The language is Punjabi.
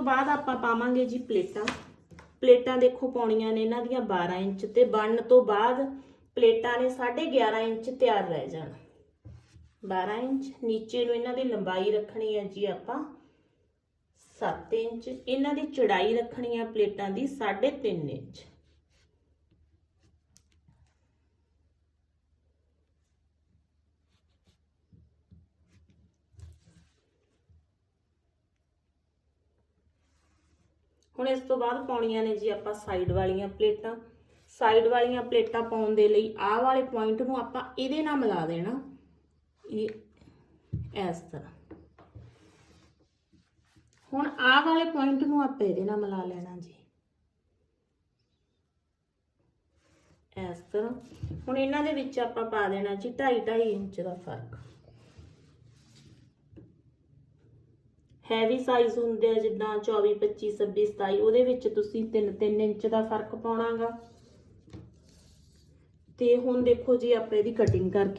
ਤੋਂ ਬਾਅਦ ਆਪਾਂ ਪਾਵਾਂਗੇ ਜੀ ਪਲੇਟਾਂ। ਪਲੇਟਾਂ ਦੇਖੋ ਪਾਉਣੀਆਂ ਨੇ ਇਹਨਾਂ ਦੀਆਂ 12 ਇੰਚ ਤੇ ਬਣਨ ਤੋਂ ਬਾਅਦ ਪਲੇਟਾਂ ਨੇ 11.5 ਇੰਚ ਤਿਆਰ ਰਹਿ ਜਾਣ। 12 ਇੰਚ, ਨੀਚੇ ਨੂੰ ਇਹਨਾਂ ਦੀ ਲੰਬਾਈ ਰੱਖਣੀ ਹੈ ਜੀ ਆਪਾਂ 7 ਇੰਚ। ਇਹਨਾਂ ਦੀ ਚੜਾਈ ਰੱਖਣੀ ਹੈ ਪਲੇਟਾਂ ਦੀ 3.5 ਇੰਚ। ਹੁਣ ਇਸ ਤੋਂ ਬਾਅਦ ਪਾਉਣੀਆਂ ਨੇ ਜੀ ਆਪਾਂ ਸਾਈਡ ਵਾਲੀਆਂ ਪਲੇਟਾਂ। ਸਾਈਡ ਵਾਲੀਆਂ ਪਲੇਟਾਂ ਪਾਉਣ ਦੇ ਲਈ ਆਹ ਵਾਲੇ ਪੁਆਇੰਟ ਨੂੰ ਆਪਾਂ ਇਹਦੇ ਨਾਲ ਮਿਲਾ ਦੇਣਾ। ਇਹ ਇਸ ਤਰ੍ਹਾਂ। ਹੁਣ ਆਹ ਵਾਲੇ ਪੁਆਇੰਟ ਨੂੰ ਆਪਾਂ ਇਹਦੇ ਨਾਲ ਮਿਲਾ ਲੈਣਾ ਜੀ। ਇਸ ਤਰ੍ਹਾਂ। ਹੁਣ ਇਹਨਾਂ ਦੇ ਵਿੱਚ ਆਪਾਂ ਪਾ ਦੇਣਾ ਜੀ 2.5 2.5 ਇੰਚ ਦਾ ਫ਼ਰਕ। ਹੈਵੀ ਸਾਈਜ਼ ਹੁੰਦੇ ਆ, ਜਿੱਦਾਂ 24 25 26 27 ਉਹਦੇ ਵਿੱਚ ਤੁਸੀਂ 3 3 ਇੰਚ ਦਾ ਫ਼ਰਕ ਪਾਉਣਾਗਾ ਤੇ ਹੁਣ ਦੇਖੋ ਜੀ, ਆਪਾਂ ਇਹਦੀ ਕਟਿੰਗ ਕਰਕੇ